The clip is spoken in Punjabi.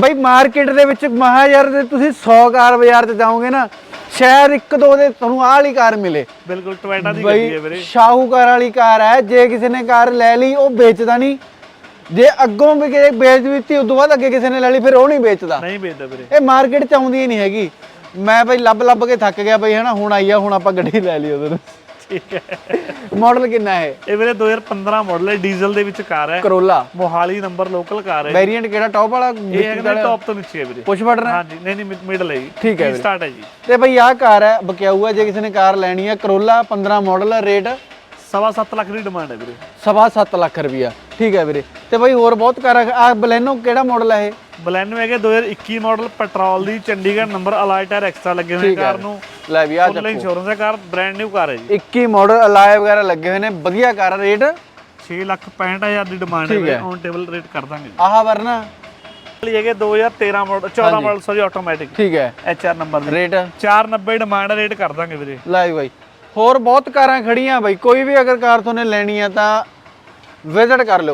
ਬਈ ਮਾਰਕੀਟ ਦੇ ਵਿੱਚ ਮਹਾ ਯਾਰ ਜੇ ਤੁਸੀਂ 100 ਕਾਰ ਬਾਜ਼ਾਰ 'ਚ ਜਾਓਗੇ ਨਾ ਸ਼ਾਇਦ ਇੱਕ ਦੋ ਦੇ ਤੁਹਾਨੂੰ ਆਹ ਵਾਲੀ ਕਾਰ ਮਿਲੇ। ਬਿਲਕੁਲ ਟੋਇਟਾ ਦੀ ਗੱਡੀ ਹੈ ਬਈ ਵੀਰੇ। ਸ਼ਾਹੂਕਾਰ ਵਾਲੀ ਕਾਰ ਹੈ ਜੇ ਕਿਸੇ ਨੇ ਕਾਰ ਲੈ ਲਈ ਉਹ ਵੇਚਦਾ ਨਹੀਂ। ਜੇ ਅੱਗੋਂ ਵੀ ਕਿਸੇ ਵੇਚ ਦਿੱਤੀ ਉਦੋਂ ਬਾਅਦ ਅੱਗੇ ਕਿਸੇ ਨੇ ਲੈ ਲਈ ਫਿਰ ਉਹ ਨਹੀਂ ਵੇਚਦਾ। ਨਹੀਂ ਵੇਚਦਾ ਵੀਰੇ। ਇਹ ਮਾਰਕੀਟ ਚ ਆਉਂਦੀ ਹੀ ਨਹੀਂ ਹੈਗੀ। ਮੈਂ ਬਈ ਲੱਭ ਲੱਭ ਕੇ ਥੱਕ ਗਿਆ ਬਈ ਹਨਾ ਹੁਣ ਆਈ ਆ ਹੁਣ ਆਪਾਂ ਗੱਡੀ ਲੈ ਲਈ ਉਹਦੇ ਠੀਕ ਹੈ। ਮਾਡਲ ਕਿੰਨਾ ਹੈ? ਇਹ ਵੀਰੇ 2015 ਮਾਡਲ ਹੈ ਡੀਜ਼ਲ ਦੇ ਵਿੱਚ ਕਾਰ ਹੈ। Corolla Mohali number local car ਹੈ। ਵੇਰੀਐਂਟ ਕਿਹੜਾ? ਟੌਪ ਵਾਲਾ? ਇਹ ਹੈਗਾ ਟੌਪ ਤੋਂ ਨੀਚੇ ਹੈ ਵੀਰੇ। ਪੁਸ਼ ਬਟਨ ਹੈ? ਹਾਂਜੀ ਨਹੀਂ ਨਹੀਂ ਮਿਡਲ ਹੈ ਜੀ। ਠੀਕ ਹੈ ਵੀਰੇ। ਸਟਾਰਟ ਹੈ ਜੀ। ਤੇ ਬਈ ਆਹ ਕਾਰ ਹੈ ਬਕਿਆਊ ਹੈ ਜੇ ਕਿਸੇ ਨੇ ਕਾਰ ਲੈਣੀ ਹੈ। ਕਰੋਲਾ 15 ਮਾਡਲ ਰੇਟ ਸਵਾ ਸੱਤ ਲੱਖ ਦੀ ਡਿਮਾਂਡ ਹੈ ਵੀਰੇ। ਸਵਾ ਸੱਤ ਲੱਖ ਰੁਪਿਆ ਠੀਕ ਹੈ ਵੀਰੇ। ਤੇ ਬਈ ਹੋਰ ਬਹੁਤ ਕਾਰਾਂ ਆ। ਬਲੈਨੋ ਕਿਹੜਾ ਮਾਡਲ ਹੈ ਇਹ? ਬਲੈਨੋ ਹੈਗੇ 2021 ਮਾਡਲ ਪੈਟਰੋਲ ਦੀ Chandigarh number alloy tyre extra ਲੱਗੇ ਹੋਏ। ਕਾਰ ਨੂੰ। ਲੈ ਵੀ ਆ ਫੁੱਲ ਇੰਸ਼ੋਰੈਂਸ ਹੈ ਕਾਰ ਬ੍ਰਾਂਡ ਨਿਊ ਕਾਰ ਹੈ ਜੀ। 21 ਮਾਡਲ ਅਲਾਈ ਵਗੈਰਾ ਲੱਗੇ ਹੋਏ ਨੇ। ਵਧੀਆ ਕਾਰ ਰੇਟ? 6 ਲੱਖ 65000 ਦੀ ਡਿਮਾਂਡ ਹੈ। ਔਨ ਟੇਬਲ ਰੇਟ ਕਰ ਦਾਂਗੇ ਆਹ ਵਰਨਾ? ਹੈਗੇ 2013 ਮਾਡਲ 14 ਮਾਡਲ ਸੌਰੀ ਆਟੋਮੈਟਿਕ ਠੀਕ ਹੈ। ਐਚਆਰ ਨੰਬਰ ਦੀ। ਰੇਟ? 490 ਡਿਮਾਂਡ ਰੇਟ ਕਰ ਦਾਂਗੇ ਵੀਰੇ। ਲੈ ਵੀ ਬਾਈ। ਹੋਰ ਬਹੁਤ ਕਾਰਾਂ ਖੜੀਆਂ ਬਾਈ। ਕੋਈ ਵੀ ਅਗਰ ਕਾਰ ਤੁਹਾਨੂੰ ਲੈਣੀ ਆ ਤਾਂ ਵਿਜ਼ਿਟ ਕਰ ਲਿਓ।